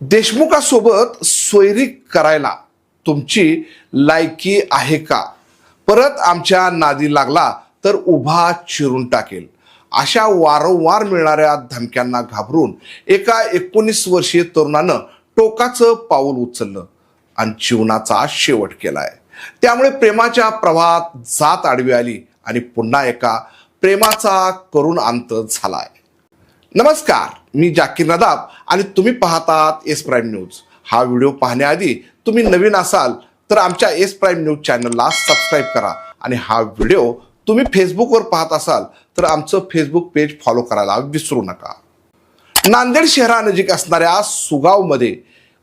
देशमुखासोबत सोयरी करायला तुमची लायकी आहे का? परत आमच्या नादी लागला तर उभा चिरून टाकेल. अशा वारंवार मिळणाऱ्या धमक्यांना घाबरून एका एकोणीस वर्षीय तरुणानं टोकाचं पाऊल उचललं आणि जीवनाचा शेवट केलाय. त्यामुळे प्रेमाच्या प्रवाहात जात आडवी आली आणि पुन्हा एका प्रेमाचा करुण अंत झालाय. नमस्कार मी जाकीर नदाब आणि तुम्ही पाहतात एस प्राईम न्यूज. हा व्हिडिओ पाहण्याआधी तुम्ही नवीन असाल तर आमच्या एस प्राईम न्यूज चॅनलला सबस्क्राईब करा आणि हा व्हिडिओ तुम्ही फेसबुकवर पाहत असाल तर आमचं फेसबुक पेज फॉलो करायला विसरू नका. नांदेड शहरानजीक असणाऱ्या सुगावमध्ये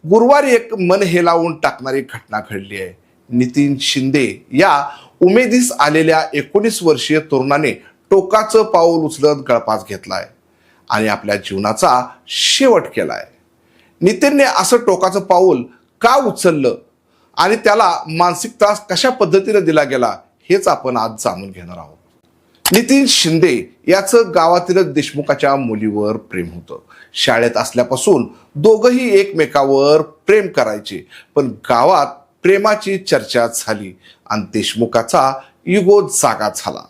गुरुवारी एक मन हेलावून टाकणारी घटना घडली आहे. नितीन शिंदे या उमेदीस आलेल्या एकोणीस वर्षीय तरुणाने टोकाचं पाऊल उचलत गळपास घेतलाय. आणि आपल्या जीवनाचा शेवट केला आहे नितीनने असं टोकाचं पाऊल का उचललं आणि त्याला मानसिक त्रास कशा पद्धतीने दिला गेला हेच आपण आज जाणून घेणार आहोत. नितीन शिंदे याचं गावातीलच देशमुखाच्या मुलीवर प्रेम होतं. शाळेत असल्यापासून दोघंही एकमेकावर प्रेम करायचे पण गावात प्रेमाची चर्चा झाली आणि देशमुखाचा युगो जागा झाला.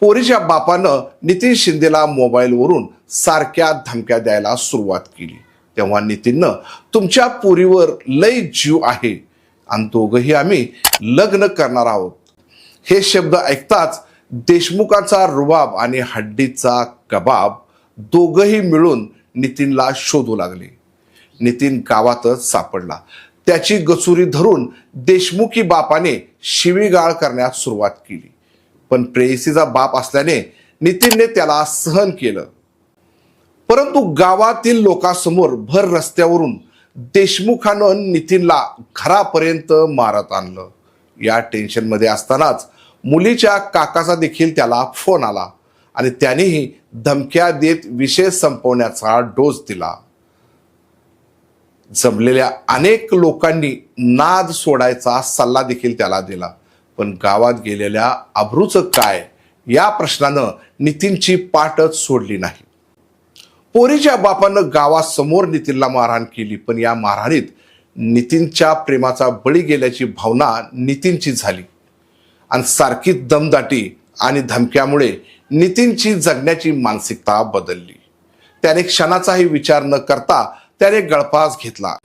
पोरीच्या बापानं नितीन शिंदेला मोबाईलवरून सारख्या धमक्या द्यायला सुरुवात केली. तेव्हा नितीननं तुमच्या पोरीवर लय जीव आहे. आणि दोघंही आम्ही लग्न करणार आहोत. हे शब्द ऐकताच देशमुखाचा रुबाब आणि हड्डीचा कबाब दोघंही मिळून नितीनला शोधू लागले. नितीन गावातच सापडला. त्याची गचुरी धरून देशमुखी बापाने शिवीगाळ करण्यास सुरुवात केली. पण प्रेयसीचा बाप असल्याने नितीनने त्याला सहन केलं. परंतु गावातील लोकांसमोर भर रस्त्यावरून देशमुखानं नितीनला घरापर्यंत मारत आणलं. या टेन्शनमध्ये असतानाच मुलीच्या काकाचा देखील त्याला फोन आला आणि त्यानेही धमक्या देत विषय संपवण्याचा डोस दिला. जमलेल्या अनेक लोकांनी नाद सोडायचा सल्ला देखील त्याला दिला. पण गावात गेलेल्या अब्रूचं काय? या प्रश्नानं नितीनची पाठच सोडली नाही. पोरीच्या बापानं गावासमोर नितीनला मारहाण केली पण या मारहाणीत नितीनच्या प्रेमाचा बळी गेल्याची भावना नितीनची झाली. आणि सारखी दमदाटी आणि धमक्यामुळे नितीनची जगण्याची मानसिकता बदलली. त्याने क्षणाचाही विचार न करता त्याने गळपास घेतला.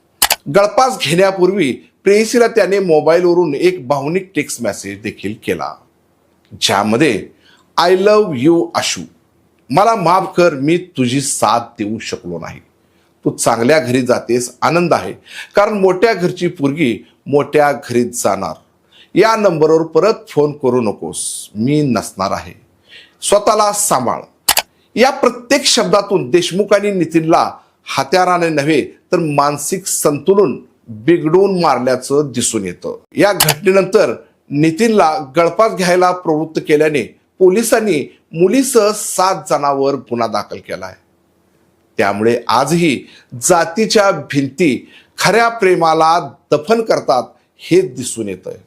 गळपास घेण्यापूर्वी प्रेयसीला त्याने मोबाईलवरून एक भावनिक टेक्स्ट मेसेज देखील केला ज्यामध्ये आय लव्ह यू आशू. मला माफ कर मी तुझी साथ देऊ शकलो नाही. तू चांगल्या घरी जातेस आनंद आहे. कारण मोठ्या घरची पोरगी मोठ्या घरीत जाणार. या नंबरवर परत फोन करू नकोस. मी नसणार आहे. स्वतःला सांभाळ. या प्रत्येक शब्दातून देशमुख आणि नितीनला हत्याराने नव्हे तर मानसिक संतुलन बिघडून मारल्याचं दिसून येतं. या घटनेनंतर नितीनला गळपास घ्यायला प्रवृत्त केल्याने पोलिसांनी मुलीसह सात जणांवर गुन्हा दाखल केला आहे त्यामुळे आजही जातीच्या भिंती खऱ्या प्रेमाला दफन करतात हे दिसून येत आहे